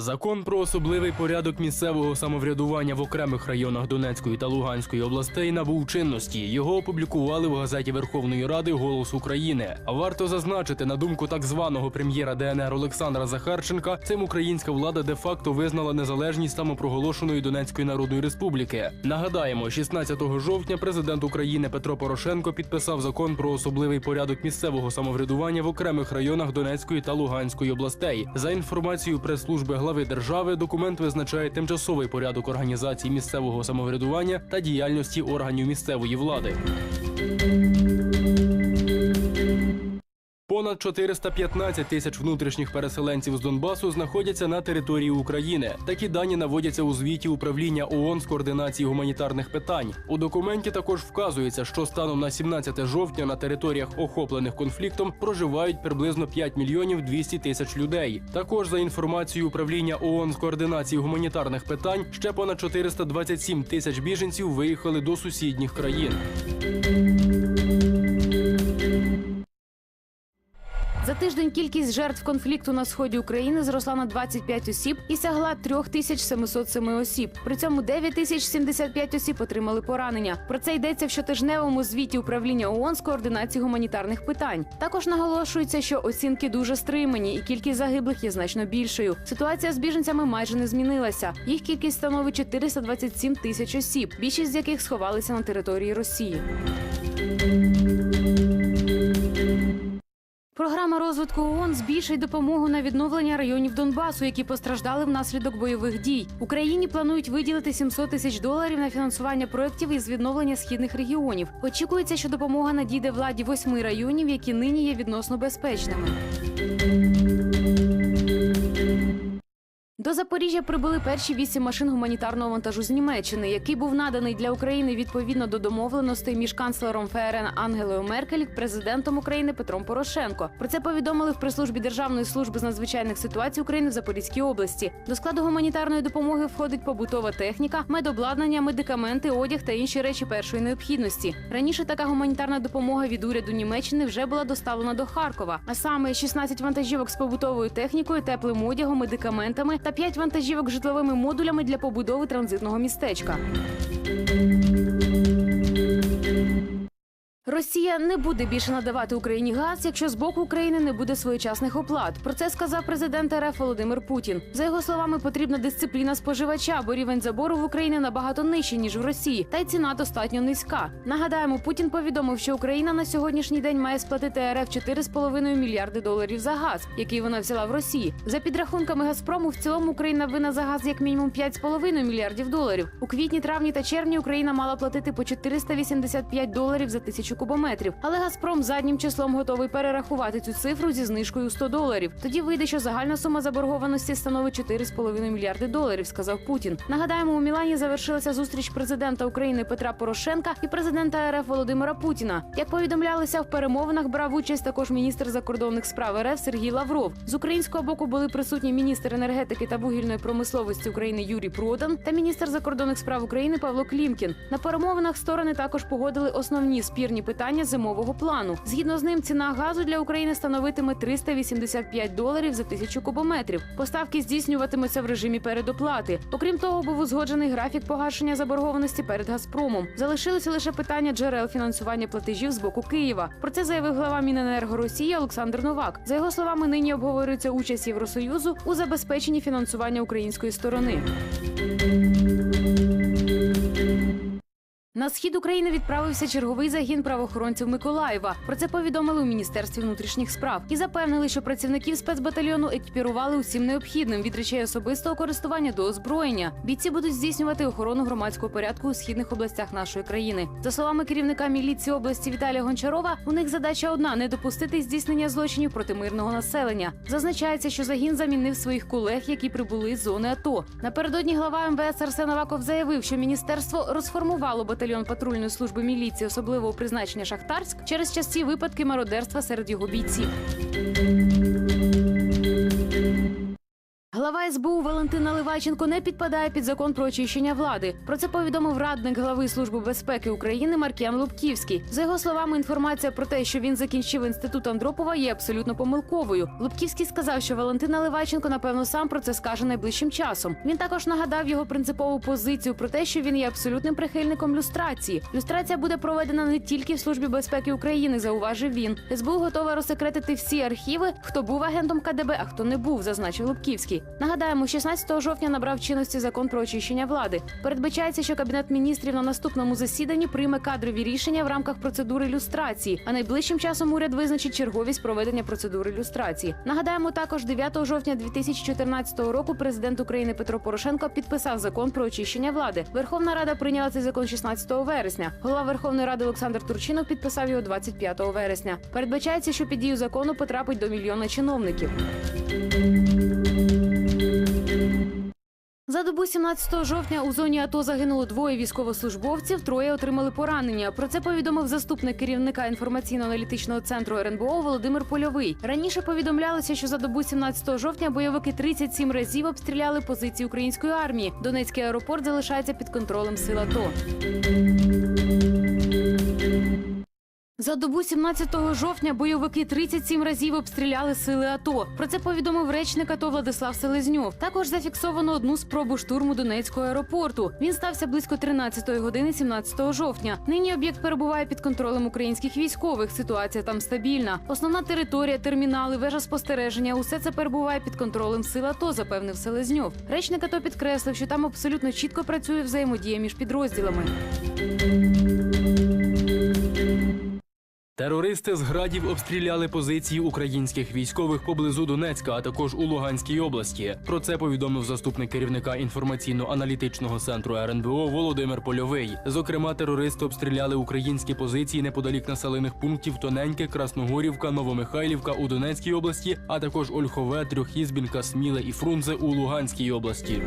Закон про особливий порядок місцевого самоврядування в окремих районах Донецької та Луганської областей набув чинності. Його опублікували в газеті Верховної Ради Голос України. Варто зазначити, на думку так званого прем'єра ДНР Олександра Захарченка, цим українська влада де-факто визнала незалежність самопроголошеної Донецької Народної Республіки. Нагадаємо, 16 жовтня президент України Петро Порошенко підписав закон про особливий порядок місцевого самоврядування в окремих районах Донецької та Луганської областей. За інформацією прес-служби глави держави, документ визначає тимчасовий порядок організації місцевого самоврядування та діяльності органів місцевої влади. Понад 415 тисяч внутрішніх переселенців з Донбасу знаходяться на території України. Такі дані наводяться у звіті управління ООН з координації гуманітарних питань. У документі також вказується, що станом на 17 жовтня на територіях, охоплених конфліктом, проживають приблизно 5 мільйонів 200 тисяч людей. Також за інформацією управління ООН з координації гуманітарних питань, ще понад 427 тисяч біженців виїхали до сусідніх країн. Тиждень кількість жертв конфлікту на сході України зросла на 25 осіб і сягла 3707 осіб. При цьому 9075 осіб отримали поранення. Про це йдеться в щотижневому звіті управління ООН з координації гуманітарних питань. Також наголошується, що оцінки дуже стримані, і кількість загиблих є значно більшою. Ситуація з біженцями майже не змінилася. Їх кількість становить 427 тисяч осіб, більшість з яких сховалися на території Росії. Програма розвитку ООН збільшить допомогу на відновлення районів Донбасу, які постраждали внаслідок бойових дій. Україні планують виділити 700 тисяч доларів на фінансування проєктів із відновлення східних регіонів. Очікується, що допомога надійде владі восьми районів, які нині є відносно безпечними. До Запоріжжя прибули перші вісім машин гуманітарного вантажу з Німеччини, який був наданий для України відповідно до домовленостей між канцлером ФРН Ангелою Меркель президентом України Петром Порошенко. Про це повідомили в прес-службі Державної служби з надзвичайних ситуацій України в Запорізькій області. До складу гуманітарної допомоги входить побутова техніка, медобладнання, медикаменти, одяг та інші речі першої необхідності. Раніше така гуманітарна допомога від уряду Німеччини вже була доставлена до Харкова, а саме 16 вантажівок з побутовою технікою, теплим одягом, медикаментами та 5 вантажівок житловими модулями для побудови транзитного містечка. Росія не буде більше надавати Україні газ, якщо з боку України не буде своєчасних оплат. Про це сказав президент РФ Володимир Путін. За його словами, потрібна дисципліна споживача, бо рівень забору в Україні набагато нижчий ніж в Росії, та й ціна достатньо низька. Нагадаємо, Путін повідомив, що Україна на сьогоднішній день має сплатити РФ 4,5 мільярди доларів за газ, який вона взяла в Росії. За підрахунками Газпрому, в цілому Україна винна за газ як мінімум 5,5 мільярдів доларів. У квітні, травні та червні Україна мала платити по 485 доларів за тисячу кубометрів. Але Газпром заднім числом готовий перерахувати цю цифру зі знижкою 100 доларів. Тоді вийде, що загальна сума заборгованості становить 4,5 мільярди доларів, сказав Путін. Нагадаємо, у Мілані завершилася зустріч президента України Петра Порошенка і президента РФ Володимира Путіна. Як повідомлялося, в перемовинах брав участь також міністр закордонних справ РФ Сергій Лавров. З українського боку були присутні міністр енергетики та вугільної промисловості України Юрій Продан та міністр закордонних справ України Павло Клімкін. На перемовинах сторони також погодили основні спірні питання зимового плану. Згідно з ним, ціна газу для України становитиме 385 доларів за тисячу кубометрів. Поставки здійснюватимуться в режимі передоплати. Окрім того, був узгоджений графік погашення заборгованості перед Газпромом. Залишилося лише питання джерел фінансування платежів з боку Києва. Про це заявив глава Міненерго Росії Олександр Новак. За його словами, нині обговорюється участь Євросоюзу у забезпеченні фінансування української сторони. На схід України відправився черговий загін правоохоронців Миколаєва. Про це повідомили у міністерстві внутрішніх справ і запевнили, що працівників спецбатальйону екіпірували усім необхідним від речей особистого користування до озброєння. Бійці будуть здійснювати охорону громадського порядку у східних областях нашої країни. За словами керівника міліції області Віталія Гончарова, у них задача одна не допустити здійснення злочинів проти мирного населення. Зазначається, що загін замінив своїх колег, які прибули з зони АТО. Напередодні глава МВС Арсен Аваков заявив, що міністерство розформувало батальйон патрульної служби міліції особливого призначення Шахтарськ через часті випадки мародерства серед його бійців. Глава СБУ Валентин Наливайченко не підпадає під закон про очищення влади. Про це повідомив радник глави Служби безпеки України Маркіян Лубківський. За його словами, інформація про те, що він закінчив інститут Андропова, є абсолютно помилковою. Лубківський сказав, що Валентин Наливайченко напевно сам про це скаже найближчим часом. Він також нагадав його принципову позицію про те, що він є абсолютним прихильником люстрації. Люстрація буде проведена не тільки в Службі безпеки України, зауважив він. СБУ готова розсекретити всі архіви, хто був агентом КДБ, а хто не був, зазначив Лубківський. Нагадаємо, 16 жовтня набрав чинності закон про очищення влади. Передбачається, що кабінет міністрів на наступному засіданні прийме кадрові рішення в рамках процедури люстрації. А найближчим часом уряд визначить черговість проведення процедури люстрації. Нагадаємо, також 9 жовтня 2014 року президент України Петро Порошенко підписав закон про очищення влади. Верховна Рада прийняла цей закон 16 вересня. Голова Верховної Ради Олександр Турчинов підписав його 25 вересня. Передбачається, що під дію закону потрапить до мільйона чиновників. За добу 17 жовтня у зоні АТО загинуло двоє військовослужбовців, троє отримали поранення. Про це повідомив заступник керівника інформаційно-аналітичного центру РНБО Володимир Польовий. Раніше повідомлялося, що за добу 17 жовтня бойовики 37 разів обстріляли позиції української армії. Донецький аеропорт залишається під контролем сил АТО. За добу 17 жовтня бойовики 37 разів обстріляли сили АТО. Про це повідомив речник АТО Владислав Селезньов. Також зафіксовано одну спробу штурму Донецького аеропорту. Він стався близько 13 години 17 жовтня. Нині об'єкт перебуває під контролем українських військових. Ситуація там стабільна. Основна територія, термінали, вежа спостереження усе це перебуває під контролем сил АТО, запевнив Селезньов. Речник АТО підкреслив, що там абсолютно чітко працює взаємодія між підрозділами. Терористи з градів обстріляли позиції українських військових поблизу Донецька, а також у Луганській області. Про це повідомив заступник керівника інформаційно-аналітичного центру РНБО Володимир Польовий. Зокрема, терористи обстріляли українські позиції неподалік населених пунктів Тоненьке, Красногорівка, Новомихайлівка у Донецькій області, а також Ольхове, Трьохізбінка, Сміле і Фрунзе у Луганській області.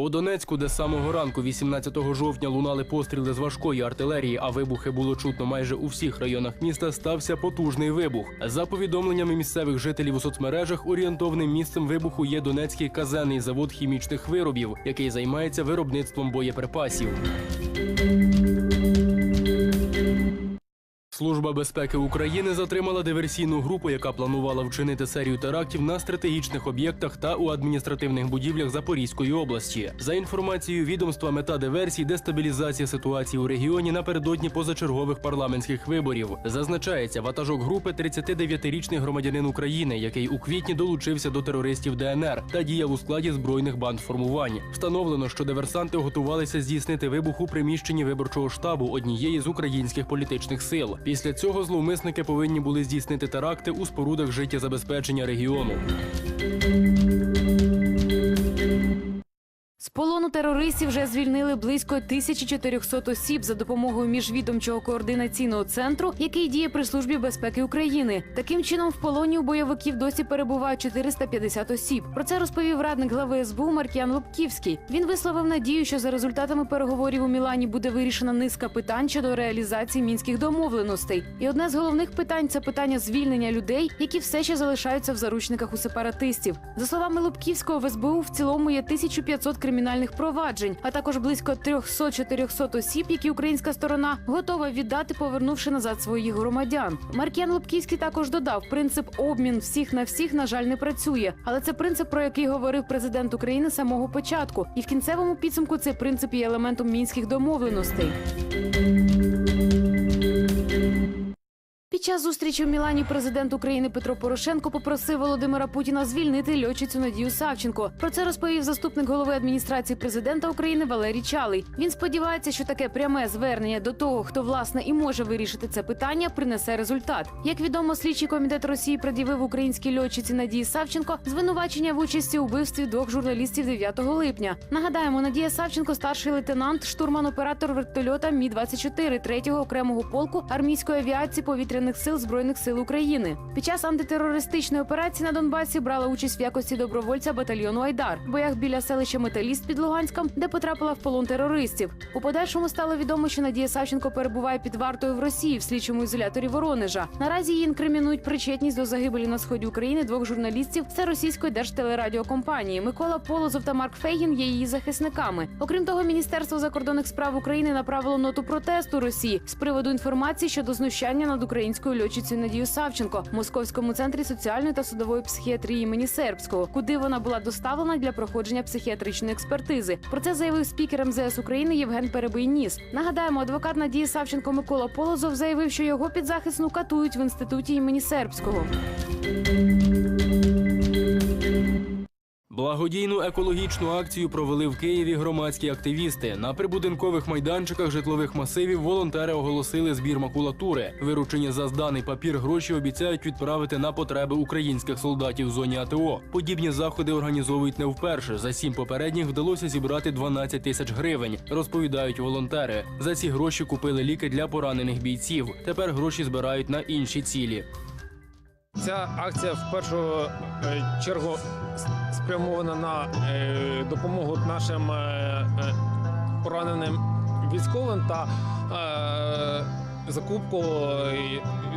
У Донецьку, де з самого ранку, 18 жовтня, лунали постріли з важкої артилерії, а вибухи було чутно майже у всіх районах міста, стався потужний вибух. За повідомленнями місцевих жителів у соцмережах, орієнтовним місцем вибуху є Донецький казенний завод хімічних виробів, який займається виробництвом боєприпасів. Служба безпеки України затримала диверсійну групу, яка планувала вчинити серію терактів на стратегічних об'єктах та у адміністративних будівлях Запорізької області. За інформацією відомства, мета диверсій дестабілізація ситуації у регіоні напередодні позачергових парламентських виборів. Зазначається, ватажок групи 39-річний громадянин України, який у квітні долучився до терористів ДНР та діяв у складі збройних банд формувань. Встановлено, що диверсанти готувалися здійснити вибух у приміщенні виборчого штабу однієї з українських політичних сил. Після цього зловмисники повинні були здійснити теракти у спорудах життєзабезпечення регіону. Полону терористів вже звільнили близько 1400 осіб за допомогою міжвідомчого координаційного центру, який діє при службі безпеки України. Таким чином, в полоні у бойовиків досі перебувають 450 осіб. Про це розповів радник глави СБУ Маркіян Лубківський. Він висловив надію, що за результатами переговорів у Мілані буде вирішена низка питань щодо реалізації мінських домовленостей. І одне з головних питань це питання звільнення людей, які все ще залишаються в заручниках у сепаратистів. За словами Лубківського, в СБУ в цілому є 1500 кримінальних проваджень, а також близько 300-400 осіб, які українська сторона готова віддати, повернувши назад своїх громадян. Маркіян Лубківський також додав, принцип обмін всіх на всіх, на жаль, не працює. Але це принцип, про який говорив президент України з самого початку. І в кінцевому підсумку цей принцип є елементом мінських домовленостей. Під час зустрічі в Мілані президент України Петро Порошенко попросив Володимира Путіна звільнити льотчицю Надію Савченко. Про це розповів заступник голови адміністрації президента України Валерій Чалий. Він сподівається, що таке пряме звернення до того, хто власне і може вирішити це питання, принесе результат. Як відомо, слідчий комітет Росії пред'явив українській льотчиці Надії Савченко звинувачення в участі у вбивстві двох журналістів 9 липня. Нагадаємо, Надія Савченко, старший лейтенант, штурман-оператор вертольота Мі 24 3-го окремого полку армійської авіації повітряних повітряних сил збройних сил України. Під час антитерористичної операції на Донбасі брала участь в якості добровольця батальйону Айдар в боях біля селища Металіст під Луганськом, де потрапила в полон терористів. У подальшому стало відомо, що Надія Савченко перебуває під вартою в Росії в слідчому ізоляторі Воронежа. Наразі її інкримінують причетність до загибелі на сході України двох журналістів це російської держтелерадіокомпанії. Микола Полозов та Марк Фейгін є її захисниками. Окрім того, Міністерство закордонних справ України направило ноту протесту Росії з приводу інформації щодо знущання над українською льотчицею Надію Савченко в Московському центрі соціальної та судової психіатрії імені Сербського, куди вона була доставлена для проходження психіатричної експертизи. Про це заявив спікер МЗС України Євген Перебийніс. Нагадаємо, адвокат Надії Савченко Микола Полозов заявив, що його підзахисну катують в інституті імені Сербського. Благодійну екологічну акцію провели в Києві громадські активісти. На прибудинкових майданчиках житлових масивів волонтери оголосили збір макулатури. Виручені за зданий папір гроші обіцяють відправити на потреби українських солдатів в зоні АТО. Подібні заходи організовують не вперше. За сім попередніх вдалося зібрати 12 тисяч гривень. Розповідають волонтери. За ці гроші купили ліки для поранених бійців. Тепер гроші збирають на інші цілі. Ця акція в першу е, чергу спрямована на е, допомогу нашим е, е, пораненим військовим та закупку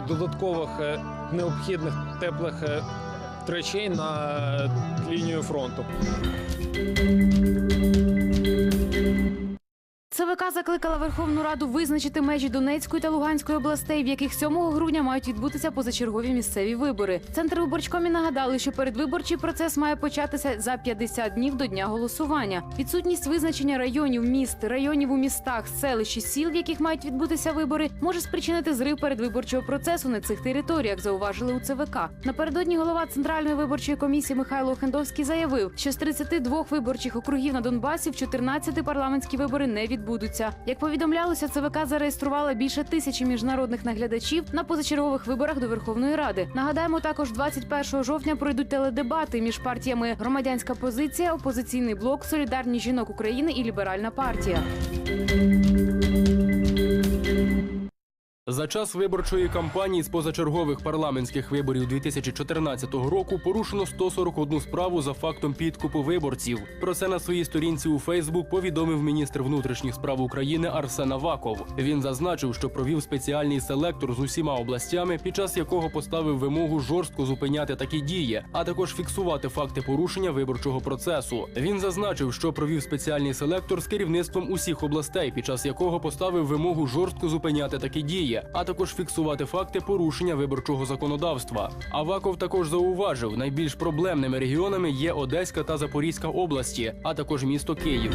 додаткових необхідних теплих речей на лінію фронту. ЦВК закликала Верховну Раду визначити межі Донецької та Луганської областей, в яких 7 грудня мають відбутися позачергові місцеві вибори. Центр виборчкомі нагадали, що передвиборчий процес має початися за 50 днів до дня голосування. Відсутність визначення районів міст, районів у містах, селищ і сіл, в яких мають відбутися вибори, може спричинити зрив передвиборчого процесу на цих територіях. Зауважили у ЦВК. Напередодні голова центральної виборчої комісії Михайло Охендовський заявив, що з 32 виборчих округів на Донбасі в 14 парламентські вибори не відбудуться. Як повідомлялося, ЦВК зареєструвала більше тисячі міжнародних наглядачів на позачергових виборах до Верховної Ради. Нагадаємо, також 21 жовтня пройдуть теледебати між партіями Громадянська позиція, опозиційний блок, Солідарність жінок України і Ліберальна партія. За час виборчої кампанії з позачергових парламентських виборів 2014 року порушено 141 справу за фактом підкупу виборців. Про це на своїй сторінці у Фейсбук повідомив міністр внутрішніх справ України Арсен Аваков. Він зазначив, що провів спеціальний селектор з усіма областями, під час якого поставив вимогу жорстко зупиняти такі дії, а також фіксувати факти порушення виборчого процесу. Він зазначив, що провів спеціальний селектор з керівництвом усіх областей, під час якого поставив вимогу жорстко зупиняти такі дії, а також фіксувати факти порушення виборчого законодавства. Аваков також зауважив, найбільш проблемними регіонами є Одеська та Запорізька області, а також місто Київ.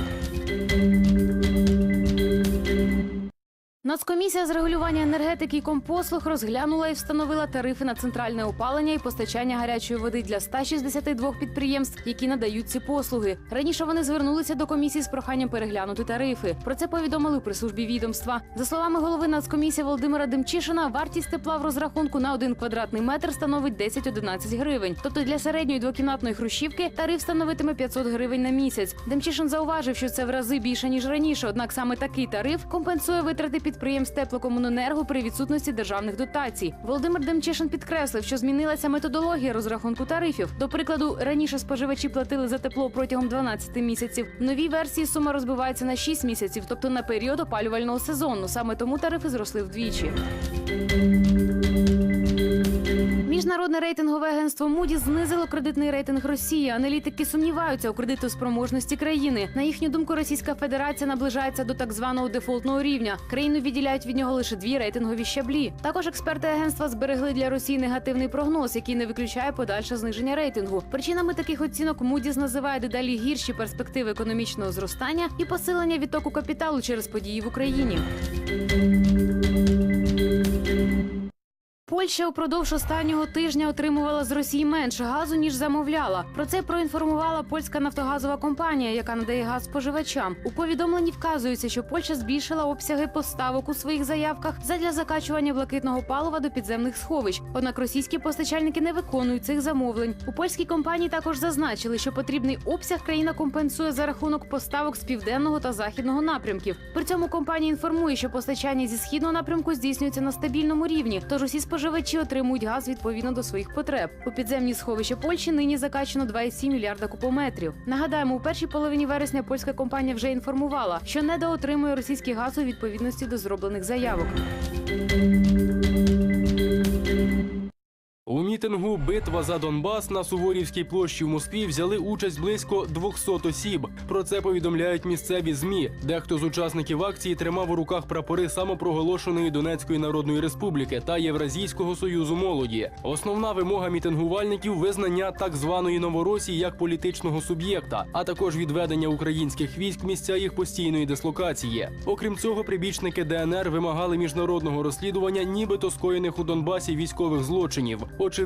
Нацкомісія з регулювання енергетики і компослуг розглянула і встановила тарифи на центральне опалення і постачання гарячої води для 162 підприємств, які надають ці послуги. Раніше вони звернулися до комісії з проханням переглянути тарифи. Про це повідомили при службі відомства. За словами голови Нацкомісії Володимира Демчишина, вартість тепла в розрахунку на один квадратний метр становить 10-11 гривень. Тобто для середньої двокімнатної хрущівки тариф становитиме 500 гривень на місяць. Демчишин зауважив, що це в рази більше ніж раніше. Однак саме такий тариф компенсує витрати підприємств теплокомуненерго при відсутності державних дотацій. Володимир Демчишин підкреслив, що змінилася методологія розрахунку тарифів. До прикладу, раніше споживачі платили за тепло протягом 12 місяців. В новій версії сума розбивається на 6 місяців, тобто на період опалювального сезону. Саме тому тарифи зросли вдвічі. Міжнародне рейтингове агентство Moody's знизило кредитний рейтинг Росії. Аналітики сумніваються у кредитоспроможності країни. На їхню думку, Російська Федерація наближається до так званого дефолтного рівня. Країну відділяють від нього лише дві рейтингові щаблі. Також експерти агентства зберегли для Росії негативний прогноз, який не виключає подальше зниження рейтингу. Причинами таких оцінок Moody's називає дедалі гірші перспективи економічного зростання і посилення відтоку капіталу через події в Україні. Польща упродовж останнього тижня отримувала з Росії менше газу ніж замовляла. Про це проінформувала польська нафтогазова компанія, яка надає газ споживачам. У повідомленні вказується, що Польща збільшила обсяги поставок у своїх заявках задля закачування блакитного палива до підземних сховищ. Однак російські постачальники не виконують цих замовлень. У польській компанії також зазначили, що потрібний обсяг країна компенсує за рахунок поставок з південного та західного напрямків. При цьому компанія інформує, що постачання зі східного напрямку здійснюється на стабільному рівні. Тож усі споживачі споживачі отримують газ відповідно до своїх потреб. У підземні сховища Польщі нині закачано 2,7 мільярда кубометрів. Нагадаємо, у першій половині вересня польська компанія вже інформувала, що недоотримує російський газ у відповідності до зроблених заявок. Мітингу Битва за Донбас на Суворівській площі в Москві взяли участь близько 200 осіб. Про це повідомляють місцеві змі. Дехто з учасників акції тримав у руках прапори самопроголошеної Донецької Народної Республіки та Євразійського союзу молоді. Основна вимога мітингувальників визнання так званої Новоросії як політичного суб'єкта, а також відведення українських військ місця їх постійної дислокації. Окрім цього, прибічники ДНР вимагали міжнародного розслідування, нібито скоєних у Донбасі військових злочинів.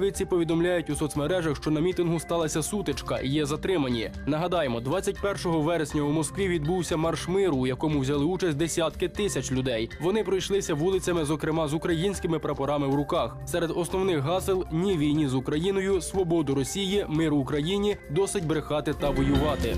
Очевидці повідомляють у соцмережах, що на мітингу сталася сутичка і є затримані. Нагадаємо, 21 вересня у Москві відбувся марш миру, у якому взяли участь десятки тисяч людей. Вони пройшлися вулицями, зокрема з українськими прапорами в руках. Серед основних гасел ні війні з Україною, свободу Росії, мир Україні, досить брехати та воювати.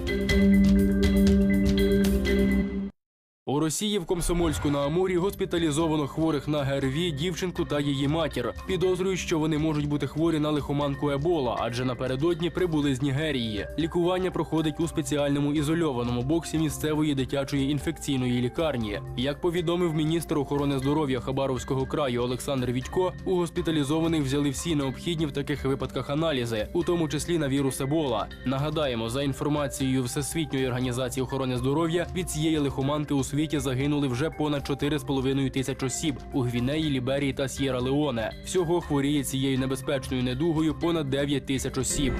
Росії в Комсомольську на Амурі госпіталізовано хворих на ГРВІ дівчинку та її матір. Підозрюють, що вони можуть бути хворі на лихоманку Ебола, адже напередодні прибули з Нігерії. Лікування проходить у спеціальному ізольованому боксі місцевої дитячої інфекційної лікарні. Як повідомив міністр охорони здоров'я Хабаровського краю Олександр Відько, у госпіталізованих взяли всі необхідні в таких випадках аналізи, у тому числі на вірус Ебола. Нагадаємо, за інформацією Всесвітньої організації охорони здоров'я від цієї лихоманки у світі загинули вже понад 4,5 тисяч осіб у Гвінеї, Ліберії та С'єра Леоне. Всього хворіє цією небезпечною недугою понад 9 тисяч осіб.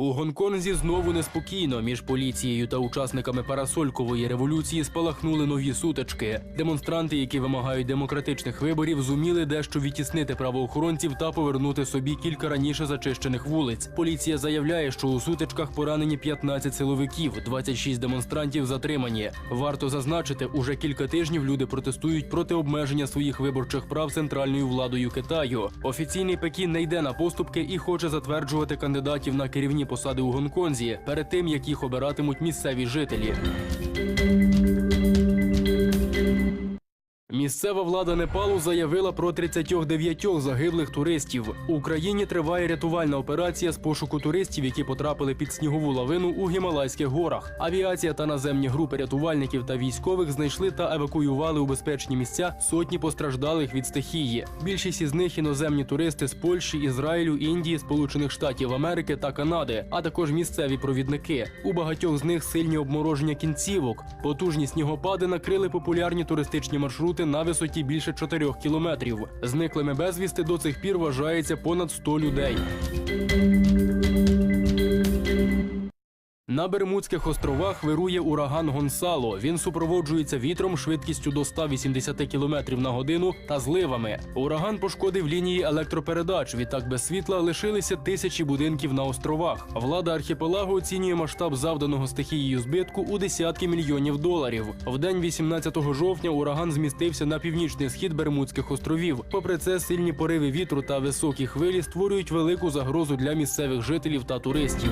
У Гонконзі знову неспокійно між поліцією та учасниками парасолькової революції спалахнули нові сутички. Демонстранти, які вимагають демократичних виборів, зуміли дещо відтіснити правоохоронців та повернути собі кілька раніше зачищених вулиць. Поліція заявляє, що у сутичках поранені 15 силовиків, 26 демонстрантів затримані. Варто зазначити, уже кілька тижнів люди протестують проти обмеження своїх виборчих прав центральною владою Китаю. Офіційний Пекін не йде на поступки і хоче затверджувати кандидатів на керівні посади у Гонконзі перед тим, як їх обиратимуть місцеві жителі. Місцева влада Непалу заявила про 39 загиблих туристів. У Україні триває рятувальна операція з пошуку туристів, які потрапили під снігову лавину у Гімалайських горах. Авіація та наземні групи рятувальників та військових знайшли та евакуювали у безпечні місця сотні постраждалих від стихії. Більшість із них іноземні туристи з Польщі, Ізраїлю, Індії, Сполучених Штатів Америки та Канади, а також місцеві провідники. У багатьох з них сильні обмороження кінцівок. Потужні снігопади накрили популярні туристичні маршрути на висоті більше 4 кілометрів. Зниклими безвісти до цих пір вважається понад 100 людей. На Бермудських островах вирує ураган Гонсало. Він супроводжується вітром швидкістю до 180 км на годину та зливами. Ураган пошкодив лінії електропередач. Відтак без світла лишилися тисячі будинків на островах. Влада архіпелагу оцінює масштаб завданого стихією збитку у десятки мільйонів доларів. В день 18 жовтня ураган змістився на північний схід Бермудських островів. Попри це, сильні пориви вітру та високі хвилі створюють велику загрозу для місцевих жителів та туристів.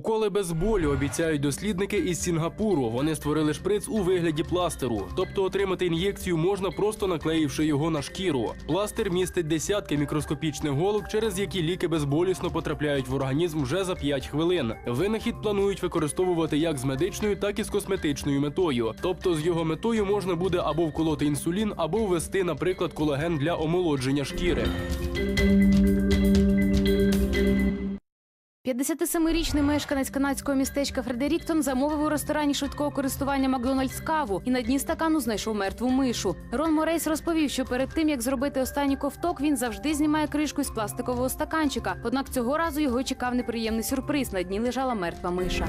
Уколи без болю обіцяють дослідники із Сінгапуру. Вони створили шприц у вигляді пластеру. Тобто отримати ін'єкцію можна просто наклеївши його на шкіру. Пластир містить десятки мікроскопічних голок, через які ліки безболісно потрапляють в організм вже за 5 хвилин. Винахід планують використовувати як з медичною, так і з косметичною метою. Тобто з його метою можна буде або вколоти інсулін, або ввести, наприклад, колаген для омолодження шкіри. 57-річний мешканець канадського містечка Фредеріктон замовив у ресторані швидкого користування Макдональдс каву і на дні стакану знайшов мертву мишу. Рон Морейс розповів, що перед тим як зробити останній ковток, він завжди знімає кришку із пластикового стаканчика. Однак цього разу його чекав неприємний сюрприз. На дні лежала мертва миша.